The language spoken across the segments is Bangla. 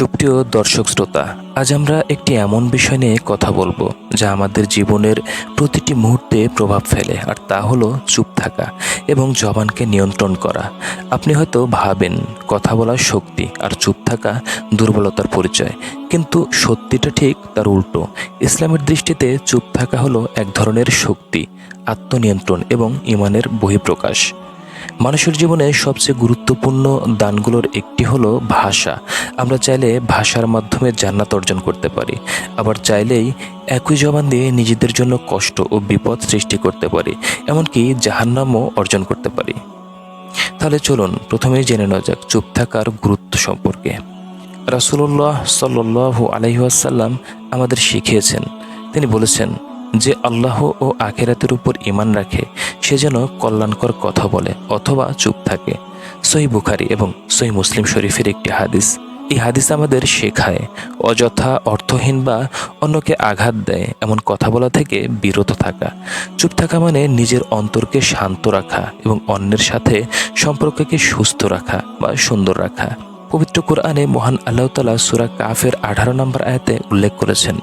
সুপ্রিয় দর্শক শ্রোতা, আজ আমরা একটি এমন বিষয় নিয়ে কথা বলব যা আমাদের জীবনের প্রতিটি মুহূর্তে প্রভাব ফেলে, আর তা হলো চুপ থাকা এবং জবানকে নিয়ন্ত্রণ করা। আপনি হয়তো ভাবেন, কথা বলার শক্তি আর চুপ থাকা দুর্বলতার পরিচয়, কিন্তু সত্যিটা ঠিক তার উল্টো। ইসলামের দৃষ্টিতে চুপ থাকা হলো এক ধরনের শক্তি, আত্মনিয়ন্ত্রণ এবং ইমানের বহিঃপ্রকাশ। মানুষের জীবনে সবচেয়ে গুরুত্বপূর্ণ দানগুলোর একটি হলো ভাষা। আমরা চাইলে ভাষার মাধ্যমে জান্নাত অর্জন করতে পারি। আবার চাইলেই একই জবান দিয়ে নিজেদের জন্য কষ্ট ও বিপদ সৃষ্টি করতে পারি। এমনকি জাহান্নামও অর্জন করতে পারি। তাহলে চলুন, প্রথমেই জেনে নেওয়া যাক চুপ থাকার গুরুত্ব সম্পর্কে। রাসুল্লাহ সাল্লু আলহিহাসাল্লাম আমাদের শিখিয়েছেন। তিনি বলেছেন যে আল্লাহ ও আখেরাতের উপর ইমান রাখে। সে যেন কল্যাণকর কথা বলে অথবা চুপ থাকে। সই বুখারি এবং সহি মুসলিম শরীফের একটি হাদিস। এই হাদিস আমাদের শেখায়, অযথা অর্থহীন বা অন্যকে আঘাত দেয় এমন কথা বলা থেকে বিরত থাকা। চুপ থাকা মানে নিজের অন্তরকে শান্ত রাখা এবং অন্যের সাথে সম্পর্ককে সুস্থ রাখা বা সুন্দর রাখা। পবিত্র কোরআনে মহান আল্লাহ তালা সুরা কাফের আঠারো নম্বর আয়াতে উল্লেখ করেছেন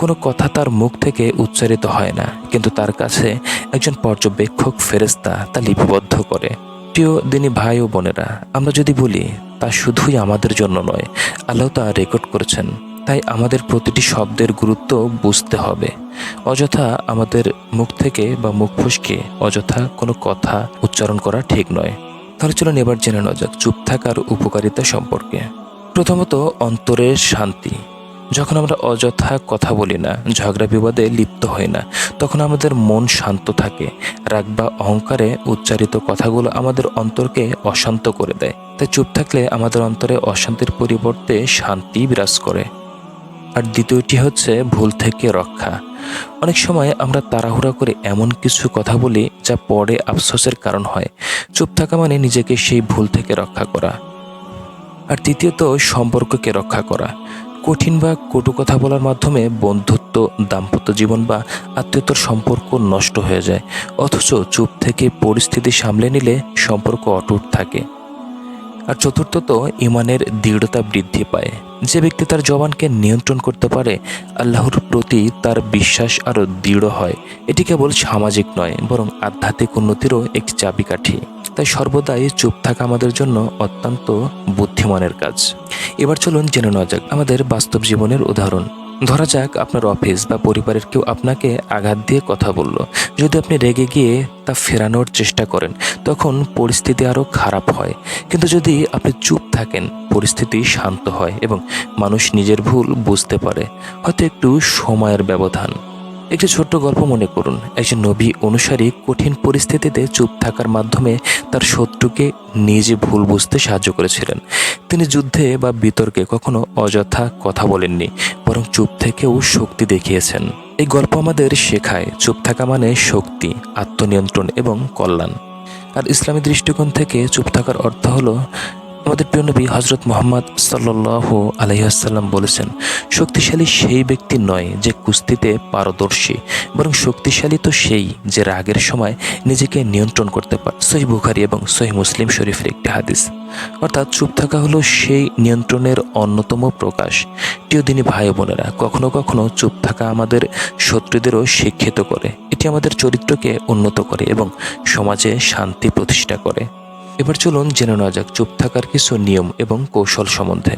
কোনো কথা তার মুখ থেকে উচ্চারিত হয় না, কিন্তু তার কাছে একজন পর্যবেক্ষক ফেরেস্তা তা লিপিবদ্ধ করে। প্রিয় দিনী ভাই ও বোনেরা, আমরা যদি বলি, তা শুধুই আমাদের জন্য নয়, আল্লাহ তা রেকর্ড করেছেন। তাই আমাদের প্রতিটি শব্দের গুরুত্ব বুঝতে হবে। অযথা আমাদের মুখ থেকে বা মুখ ফুসকে অযথা কোনো কথা উচ্চারণ করা ঠিক নয়। তাহলে চলুন এবার জেনে নেওয়া যাক চুপ থাকার উপকারিতা সম্পর্কে। প্রথমত, অন্তরের শান্তি। যখন আমরা অযথা কথা বলি না, ঝগড়া বিবাদে লিপ্ত হই না, তখন আমাদের মন শান্ত থাকে। রাগ বা অহংকারে উচ্চারিত কথাগুলো আমাদের অন্তরকে অশান্ত করে দেয়। তাই চুপ থাকলে আমাদের অন্তরে অশান্তির পরিবর্তে শান্তি বিরাজ করে। আর দ্বিতীয়টি হচ্ছে ভুল থেকে রক্ষা। অনেক সময় আমরা তাড়াহুড়া করে এমন কিছু কথা বলি যা পরে আফসোসের কারণ হয়। চুপ থাকা মানে নিজেকে সেই ভুল থেকে রক্ষা করা। আর তৃতীয়ত, সম্পর্ককে রক্ষা করা। কঠিন বা কটু কথা বলার মাধ্যমে বন্ধুত্ব, দাম্পত্য জীবন বা আত্মীয়তার সম্পর্ক নষ্ট হয়ে যায়। অথচ চুপ থেকে পরিস্থিতি সামলে নিলে সম্পর্ক অটুট থাকে। আর চতুর্থত ইমানের দৃঢ়তা বৃদ্ধি পায়। যে ব্যক্তি তার জবানকে নিয়ন্ত্রণ করতে পারে, আল্লাহর প্রতি তার বিশ্বাস আরও দৃঢ় হয়। এটি কেবল সামাজিক নয়, বরং আধ্যাত্মিক উন্নতিরও একটি চাবিকাঠি। তাই সর্বদাই চুপ থাকা আমাদের জন্য অত্যন্ত বুদ্ধিমানের কাজ। এবার চলুন জেনে নেওয়া যাক আমাদের বাস্তব জীবনের উদাহরণ। ধরা যাক আপনার অফিস বা পরিবারের কেউ আপনাকে আঘাত দিয়ে কথা বলল। যদি আপনি রেগে গিয়ে তা ফেরানোর চেষ্টা করেন, তখন পরিস্থিতি আরও খারাপ হয়। কিন্তু যদি আপনি চুপ থাকেন, পরিস্থিতি শান্ত হয় এবং মানুষ নিজের ভুল বুঝতে পারে। হয়তো একটু সময়ের ব্যবধান। একটি ছোট্ট গল্প মনে করুন। একজন নবী অনুসারী কঠিন পরিস্থিতিতে চুপ থাকার মাধ্যমে তার শত্রুকে নিজে ভুল বুঝতে সাহায্য করেছিলেন। তিনি যুদ্ধে বা বিতর্কে কখনো অযথা কথা বলেননি, বরং চুপ থেকেও শক্তি দেখিয়েছেন। এই গল্প আমাদের শেখায়, চুপ থাকা মানে শক্তি, আত্মনিয়ন্ত্রণ এবং কল্যাণ। আর ইসলামী দৃষ্টিকোণ থেকে চুপ থাকার অর্থ হলো আমাদের প্রিয় নবী হজরত মোহাম্মদ সাল্লাহ আলহিহাসাল্লাম বলেছেন, শক্তিশালী সেই ব্যক্তি নয় যে কুস্তিতে পারদর্শী, বরং শক্তিশালী তো সেই যে রাগের সময় নিজেকে নিয়ন্ত্রণ করতে পারে সহি বুখারি এবং সহি মুসলিম শরীফের একটি হাদিস। অর্থাৎ চুপ থাকা হলো সেই নিয়ন্ত্রণের অন্যতম প্রকাশ। প্রিয় দিনী ভাই বোনেরা, কখনো কখনো চুপ থাকা আমাদের শত্রুদেরও শিক্ষিত করে। এটি আমাদের চরিত্রকে উন্নত করে এবং সমাজে শান্তি প্রতিষ্ঠা করে। এবার চলুন জেনে নেওয়া যাক চুপ থাকার কিছু নিয়ম এবং কৌশল সম্বন্ধে।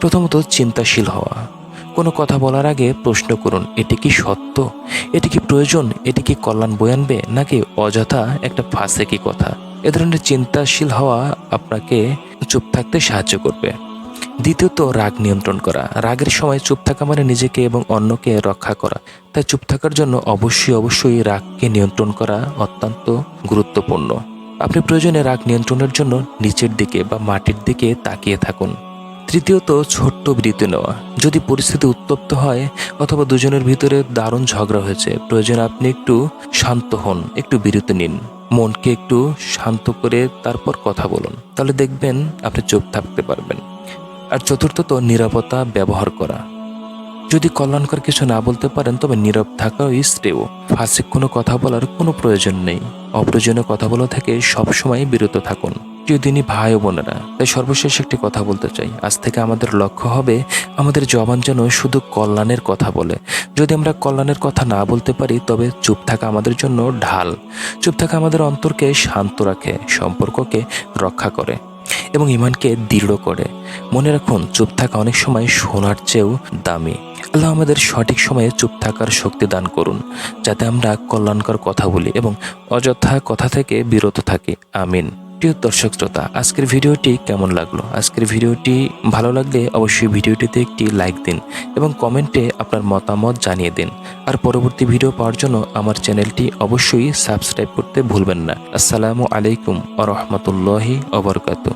প্রথমত চিন্তাশীল হওয়া। কোনো কথা বলার আগে প্রশ্ন করুন, এটি কি সত্য? এটি কি প্রয়োজন? এটি কি কল্যাণ বয়ে আনবে? নাকি অযথা একটা ফাঁসে কি কথা? এ ধরনের চিন্তাশীল হওয়া আপনাকে চুপ থাকতে সাহায্য করবে। দ্বিতীয়ত, রাগ নিয়ন্ত্রণ করা। রাগের সময় চুপ থাকা মানে নিজেকে এবং অন্যকে রক্ষা করা। তাই চুপ থাকার জন্য অবশ্যই অবশ্যই রাগকে নিয়ন্ত্রণ করা অত্যন্ত গুরুত্বপূর্ণ। আপনি প্রয়োজনে রাগ নিয়ন্ত্রণের জন্য নিচের দিকে বা মাটির দিকে তাকিয়ে থাকুন। তৃতীয়ত, ছোট্ট বিরতি নেওয়া। যদি পরিস্থিতি উত্তপ্ত হয় অথবা দুজনের ভিতরে দারুণ ঝগড়া হয়েছে, প্রয়োজনে আপনি একটু শান্ত হন, একটু বিরতি নিন। মনকে একটু শান্ত করে তারপর কথা বলুন। তাহলে দেখবেন আপনি চুপ থাকতে পারবেন। আর চতুর্থত, নিরাপত্তা ব্যবহার করা। যদি কল্যাণকর কিছু না বলতে পারেন, তবে নীরব থাকাই শ্রেয় ফাঁসিক কোনো কথা বলার কোনো প্রয়োজন নেই। অপ্রয়োজনীয় কথা বলা থেকে সবসময় বিরত থাকুন। প্রিয় দিনী ভাই ও বোনেরা, তাই সর্বশেষ একটি কথা বলতে চাই। আজ থেকে আমাদের লক্ষ্য হবে, আমাদের জবান যেন শুধু কল্যাণের কথা বলে। যদি আমরা কল্যাণের কথা না বলতে পারি, তবে চুপ থাকা আমাদের জন্য ঢাল। চুপ থাকা আমাদের অন্তরকে শান্ত রাখে, সম্পর্ককে রক্ষা করে এবং ইমানকে দৃঢ় করে। মনে রাখুন, চুপ থাকা অনেক সময় সোনার চেয়েও দামি। আল্লাহ আমাদের সঠিক সময়ে চুপ থাকার শক্তি দান করুন, যাতে আমরা কল্যাণকর কথা বলি এবং অযথা কথা থেকে বিরত থাকি। আমিন। প্রিয় দর্শক শ্রোতা, আজকের ভিডিওটি কেমন লাগল? আজকের ভিডিওটি ভালো লাগলে অবশ্যই ভিডিওটিতে একটি লাইক দিন এবং কমেন্টে আপনার মতামত জানিয়ে দিন। আর পরবর্তী ভিডিও পাওয়ার জন্য আমার চ্যানেলটি অবশ্যই সাবস্ক্রাইব করতে ভুলবেন না। আসসালামু আলাইকুম আ রহমতুল্লাহি অবরকাতু